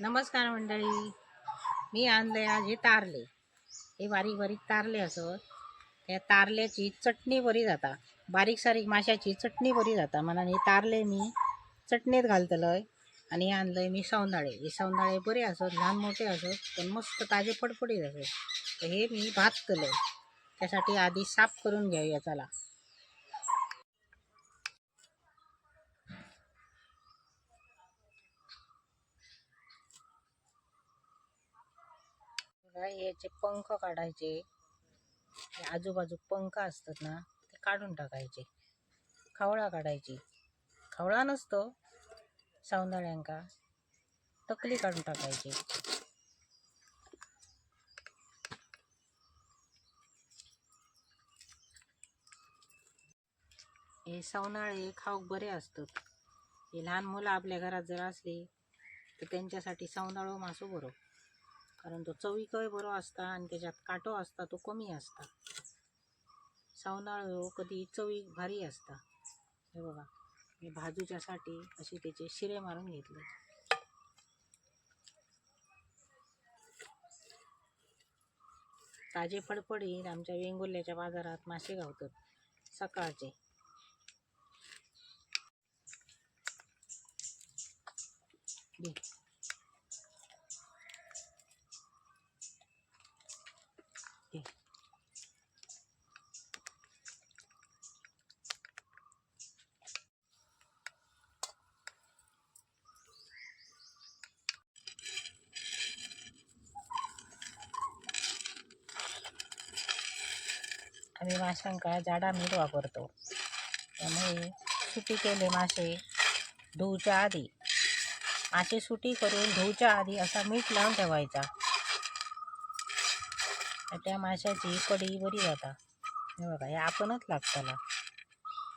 नमस्कार मंडळी. मी आणले आज हे तारले. हे बारीक बारीक तारले असत त्या तारल्याची चटणी बरी जाता. बारीक सारीक माशाची चटणी बरी जाता. म्हणून हे तारले मी चटणीत घालतलंय आणि हे आणलंय मी सौंदाळे. हे सौंदाळे बरे असत लहान मोठे असत पण मस्त ताजे फडफडीत असत. तर हे मी भाजतलंय. त्यासाठी आधी साफ करून घेऊया चला बघा, याचे पंख काढायचे हे आजूबाजू पंख असतात ना ते काढून टाकायचे. खवळा काढायची. खवळा नसतो सौंदर्यांका तकली काढून टाकायची. हे सवनाळे खाऊक बरे असतात. हे लहान मुलं आपल्या घरात जर असली तर त्यांच्यासाठी सवनाळो मासो बरो. कारण तो चवीकय बरो असता आणि त्याच्यात काटो असता तो कमी असता. सवनाळो कधी चवीक भारी असता. हे बघा मी भाजूच्यासाठी असे त्याचे शिरे मारून घेतले. ताजे फडफडीत आमच्या वेंगुर्ल्याच्या बाजारात मासे गावतात सकाळचे. घे. आम्ही माशांका जाडा मीठ वापरतो. त्यामुळे सुटी केले मासे धुवच्या आधी. मासे सुटी करून धुवच्या आधी असा मीठ लावून ठेवायचा. त्या माशाची कडी बरी जाता हे बघा हे आपणच लागताला.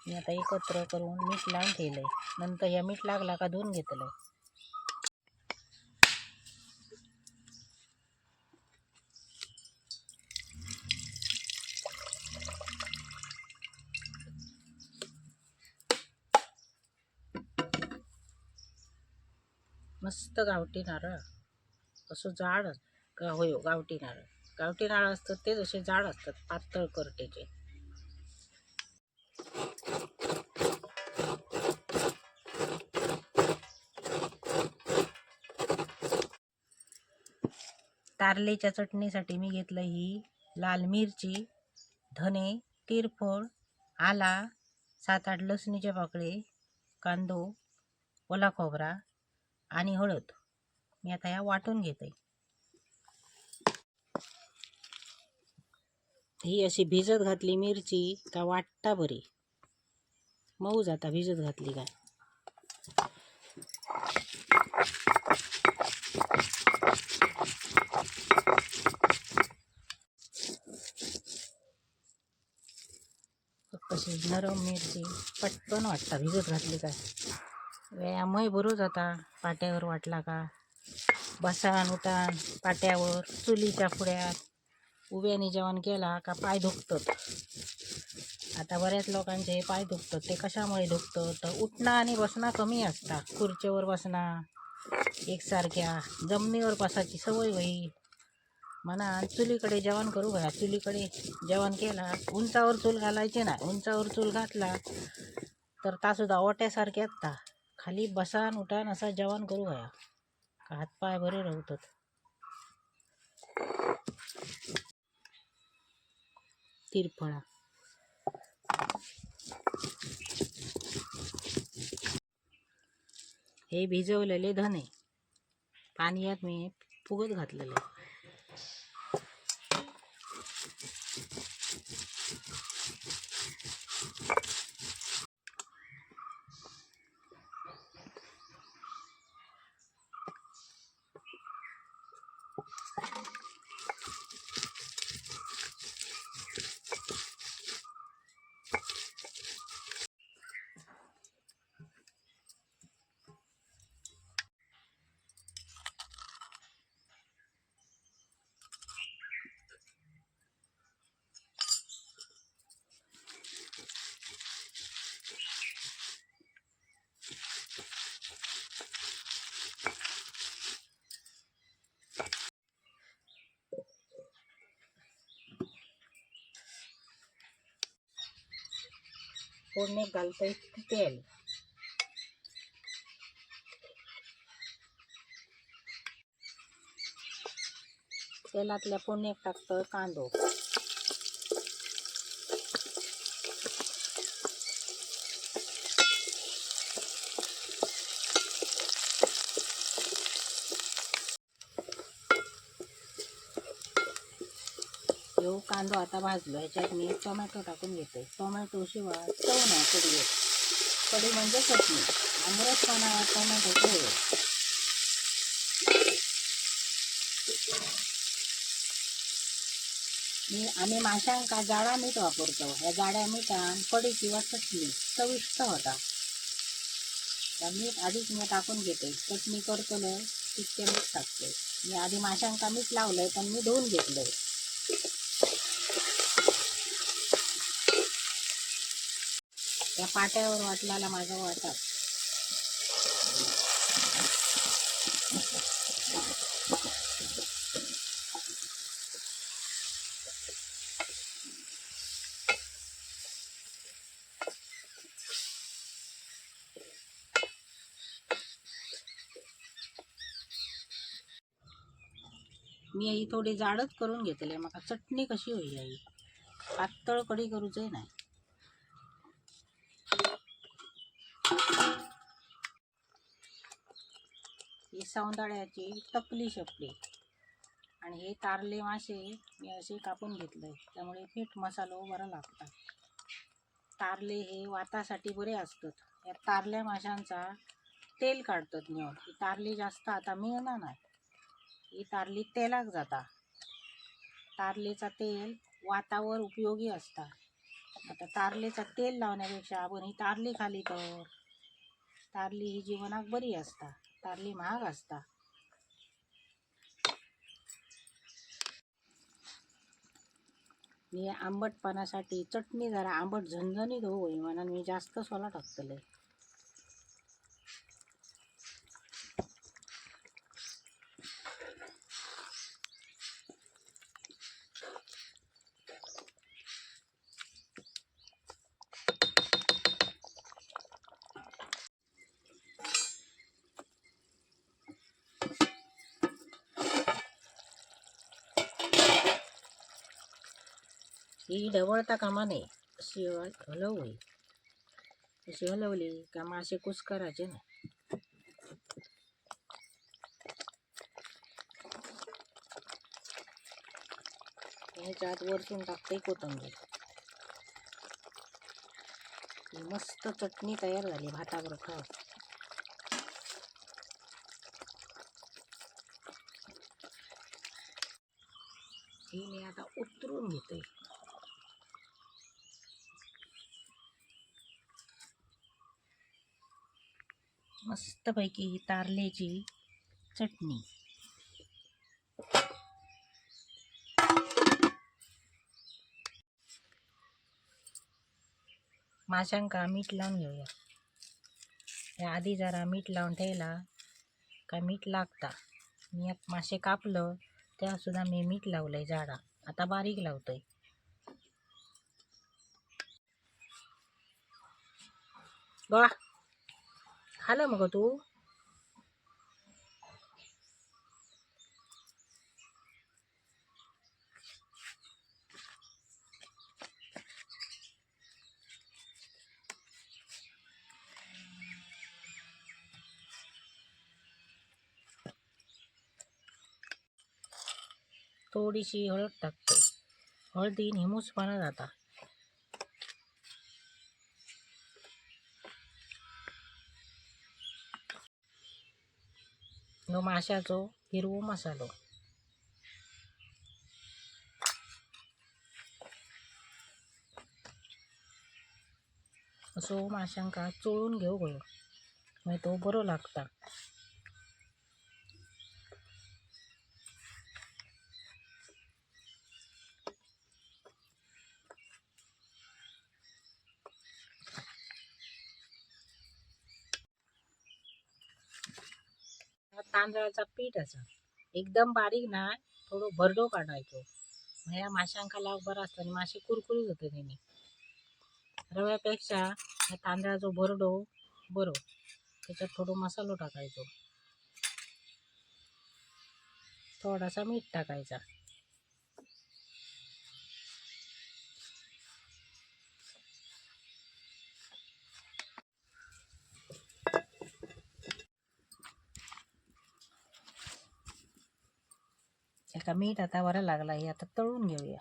मी आता एकत्र करून मीठ लावून ठेवलंय. नंतर या मीठ लागला का धुवून घेतलं मस्त गावठी नारळ. असं जाड का होय गावठी नारळ. गावठी नारळ असतात तेच असे जाड असतात पातळ करटेचे. कारलेच्या चटणीसाठी मी घेतलं ही लाल मिरची धने तिरफळ आला सात आठ लसणीचे पाकळे कांदो ओला खोबरा आणि हळद. मी आता ह्या वाटून घेते. ही अशी भिजत घातली मिरची का वाटता बरी? मऊ जाता भिजत घातली काय? कशी नरम मिरची पटकन वाटता भिजत घातली काय? व्यायामही बरो जाता पाट्यावर वाटला का? बसान उठान पाट्यावर चुलीच्या पुढ्यात. उभ्याने जेवण केला का पाय दुखतात? आता बऱ्याच लोकांचे पाय दुखतात. ते कशामुळे दुखतं तर उठणं आणि बसणं कमी असता खुर्चीवर बसणं एकसारख्या जमिनीवर बसायची सवय होई. म्हणा चुलीकडे जेवण करू घ्या चुलीकडे जेवण केला उंचावर चूल घालायचे ना उंचावर चूल घातला तर तासुद्धा ओट्यासारखे असता खाली बसान उठान असा जेवण करू घ्या हातपाय बरे राहतात तिरफळा. हे भिजवलेले धने. पाण्यात मी फुगत घातलेले. फोडणीत घालतोय तेल. तेलातल्या फोडणीत टाकतं कांदो. ह्यो कांदो आता भाजलो ह्याच्यात मी टोमॅटो टाकून घेते. टोमॅटोशिवाय चव नाही कडी कडी म्हणजे चटणी. आमरसपणा टोमॅटो पोहे मी आम्ही माशांका जाडा मीठ वापरतो. ह्या जाड्या मिठान कडी किंवा चटणी चविष्ट होता. त्या मीठ आधीच मी टाकून घेते. चटणी करतलो तितके मीठ टाकते मी आधी माशांका मीठ लावलंय पण मी धुवून घेतलंय. या पाट्यावर वाटल्याला माझा वाटा मी आई थोडी जाडच करून घेतली. माका चटणी कशी होई आई? पातळ कडी करूचंय नाही. ही सौंदाळ्याची टपली शपली आणि हे तारले मासे मी असे कापून घेतले त्यामुळे पीठ मसालो बरं लागतात. तारले हे वातासाठी बरे असतात. या तारल्या माशांचा तेल काढतात नेऊन. ही तारली जास्त आता मिळणार नाही. ही तारली तेलाक जाता तारलेचा तेल वातावर उपयोगी असता आता तारलेचा तेल लावण्यापेक्षा आपण ही तारली खाली तर तारली ही जीवनाक बरी असता. तारली महाग असता. मी आंबटपणासाठी चटणी जरा आंबट झणझणीत होई म्हणून मी जास्त सोला टाकतले ही ढवळता कामा नये अशी हलवली अशी हलवली का मासे ना ह्याच्या आत वरतून टाकते कोथंबीर मस्त चटणी तयार झाली भातावर खाव ही मी आता उतरून घेते मस्तपैकी ही तारल्याची चटणी. माशांका मीठ लावून घेऊया. या आधी जरा मीठ लावून ठेवला का मीठ लागता. मी आता मासे कापलं त्या सुद्धा मी मीठ लावलंय झाडा आता बारीक लावतोय. वा खालं मग तू थोडीशी हळद टाकते हळदीन हिमूसपणा जाता ह्यो माशाचो हिरवो मसालो. असो माशांका चोळून घेऊ गयो मागीर तो बरो लागता. तांदळाचा पीठ असा एकदम बारीक ना थोडं भरडो काढायचो. ह्या माशांका लाव बरा असता आणि मासे कुरकुरीत होते त्यांनी रव्यापेक्षा ह्या तांदळाचो भरडो बरो. त्याच्यात थोडो मसालो टाकायचो. थोडासा मीठ टाकायचा. मीठ आता बरा लागला हे आता तळून घेऊया.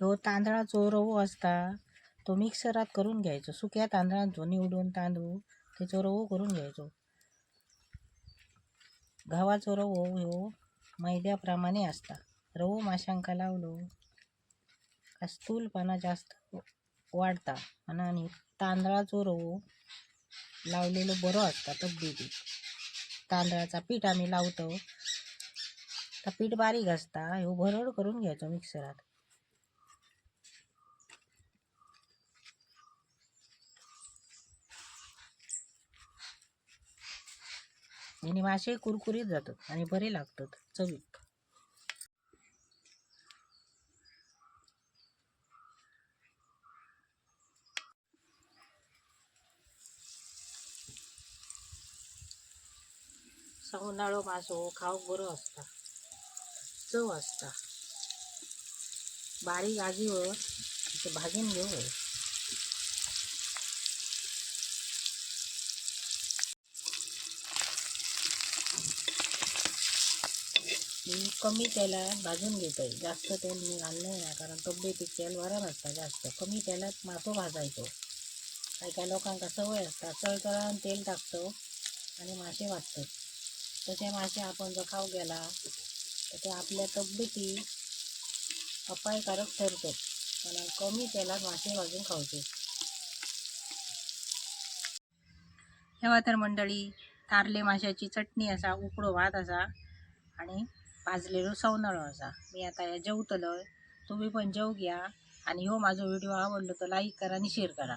ह्यो तांदळाचो रवो असता तो मिक्सरात करून घ्यायचो. सुक्या तांदळांचो निवडून तांदूळ त्याचो रवो करून घ्यायचो. गव्हाचो रवो ह्यो मैद्याप्रमाणे असता. रवो माशांका लावलो. का स्थूलपणा जास्त वाढता. आणि तांदळाचो रवो लावलेलो बरो असता तब्येतीक तांदळाचा पीठ आम्ही लावतो. तर पीठ बारीक असता. ह्यो भरड करून घ्यायचो मिक्सरात. आणि मासे कुरकुरीत जातात आणि बरे लागतात. चवीक उन्हाळो मासो खावक बरो असता. चव असता. बारीक आगीवर ते हो, भाजून घेऊ होय कमी तेलात भाजून घेतोय जास्त तेल मी घाललंय नाही कारण तब्येतीक तेल बरं नसतं जास्त. कमी तेलात मासो भाजायचो. काही काही लोकांका सवय असता चळचळण तेल टाकतो आणि मासे वाटतात. तसे मासे आपण जर खाऊ गेला तर ते आपल्या तब्येती अपायकारक ठरतो. म्हणून कमी तेलात मासे भाजून खावचे तेव्हा तर मंडळी तारले माशाची चटणी असा उकडो भात असा आणि भाजलेलो सवनाळो असा. मी आता या जेवतलोय. तुम्ही पण जेव घ्या. आणि हो माझा व्हिडिओ आवडलो तर लाईक करा आणि शेअर करा.